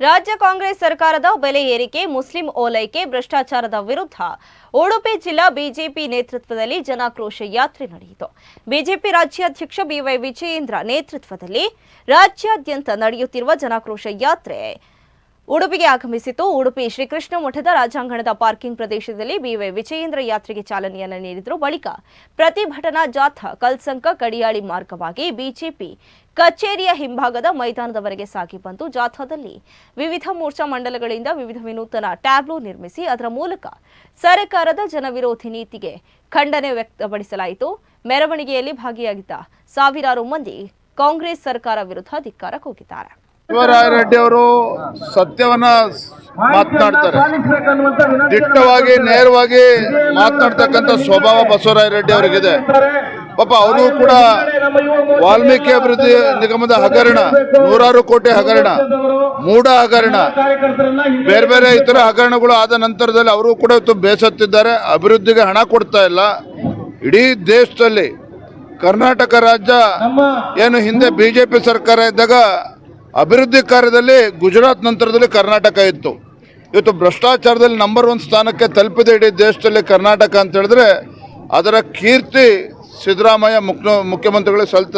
ರಾಜ್ಯ ಕಾಂಗ್ರೆಸ್ ಸರ್ಕಾರದ ಬೆಲೆ ಏರಿಕೆ, ಮುಸ್ಲಿಂ ಓಲೈಕೆ, ಭ್ರಷ್ಟಾಚಾರದ ವಿರುದ್ಧ. ಉಡುಪಿ ಜಿಲ್ಲಾ ಬಿಜೆಪಿ ನೇತೃತ್ವದಲ್ಲಿ ಜನಾಕ್ರೋಶ ಯಾತ್ರೆ ನಡೆಯಿತು. ಬಿಜೆಪಿ ರಾಜ್ಯಾಧ್ಯಕ್ಷ ಬಿವೈ ವಿಜಯೇಂದ್ರ ನೇತೃತ್ವದಲ್ಲಿ ರಾಜ್ಯಾದ್ಯಂತ ನಡೆಯುತ್ತಿರುವ ಜನಾಕ್ರೋಶ ಯಾತ್ರೆ. ಉಡುಪಿಗೆ ಆಗಮಿಸಿತು. ಉಡುಪಿ ಶ್ರೀಕೃಷ್ಣ ಮಠದ ರಾಜಾಂಗಣದ ಪಾರ್ಕಿಂಗ್ ಪ್ರದೇಶದಲ್ಲಿ ಬಿವೈ ವಿಜಯೇಂದ್ರ ಯಾತ್ರೆಗೆ ಚಾಲನೆಯನ್ನು ನೀಡಿದರು. ಬಳಿಕ ಪ್ರತಿಭಟನಾ ಜಾಥಾ, ಕಲ್ಸಂಕ, ಕಡಿಯಾಳಿ ಮಾರ್ಗವಾಗಿ ಬಿಜೆಪಿ ಕಚೇರಿಯ ಹಿಂಭಾಗದ ಮೈದಾನದವರೆಗೆ ಸಾಗಿ ಬಂದು ಜಾಥಾದಲ್ಲಿ ವಿವಿಧ ಮೋರ್ಚಾ ಮಂಡಲಗಳಿಂದ ವಿವಿಧ ವಿನೂತನ ಟ್ಯಾಬ್ಲೋ ನಿರ್ಮಿಸಿ ಅದರ ಮೂಲಕ ಸರ್ಕಾರದ ಜನವಿರೋಧಿ ನೀತಿಗೆ ಖಂಡನೆ ವ್ಯಕ್ತಪಡಿಸಲಾಯಿತು. ಮೆರವಣಿಗೆಯಲ್ಲಿ ಭಾಗಿಯಾಗಿದ್ದ ಸಾವಿರಾರು ಮಂದಿ ಕಾಂಗ್ರೆಸ್ ಸರ್ಕಾರ ವಿರುದ್ಧ ಧಿಕ್ಕಾರ ಕೂಗಿದ್ದಾರೆ ಶಿವರಾಯರೆಡ್ಡಿ ಅವರು ಸತ್ಯವನ್ನ ಮಾತನಾಡ್ತಾರೆ. ದಿಟ್ಟವಾಗಿ, ನೇರವಾಗಿ ಮಾತನಾಡ್ತಕ್ಕಂಥ ಸ್ವಭಾವ ಬಸವರಾಯ ರೆಡ್ಡಿ ಅವರಿಗಿದೆ. ಪಾಪ ಅವರು ಕೂಡ ವಾಲ್ಮೀಕಿ ಅಭಿವೃದ್ಧಿ ನಿಗಮದ ಹಗರಣ, ನೂರಾರು ಕೋಟಿ ಹಗರಣ ಮೂಡ ಹಗರಣ, ಬೇರೆ ಬೇರೆ ಇತರ ಹಗರಣಗಳು ಆದ ನಂತರದಲ್ಲಿ ಅವರು ಕೂಡ ಇವತ್ತು ಬೇಸತ್ತಿದ್ದಾರೆ. ಅಭಿವೃದ್ಧಿಗೆ ಹಣ ಕೊಡ್ತಾ ಇಲ್ಲ. ಇಡೀ ದೇಶದಲ್ಲಿ ಕರ್ನಾಟಕ ರಾಜ್ಯ ಏನು ಹಿಂದೆ ಬಿಜೆಪಿ ಸರ್ಕಾರ ಇದ್ದಾಗ ಅಭಿವೃದ್ಧಿ ಕಾರ್ಯದಲ್ಲಿ ಗುಜರಾತ್ ನಂತರದಲ್ಲಿ ಕರ್ನಾಟಕ ಇತ್ತು. ಇವತ್ತು ಭ್ರಷ್ಟಾಚಾರದಲ್ಲಿ ನಂಬರ್ ಒನ್ ಸ್ಥಾನಕ್ಕೆ ತಲುಪಿದೆ ಇಡೀ ದೇಶದಲ್ಲಿ ಕರ್ನಾಟಕ ಅಂತ ಹೇಳಿದ್ರೆ ಅದರ ಕೀರ್ತಿ ಸಿದ್ದರಾಮಯ್ಯ ಮುಖ್ಯ ಮುಖ್ಯಮಂತ್ರಿಗಳಿಗೆ ಸಲ್ತ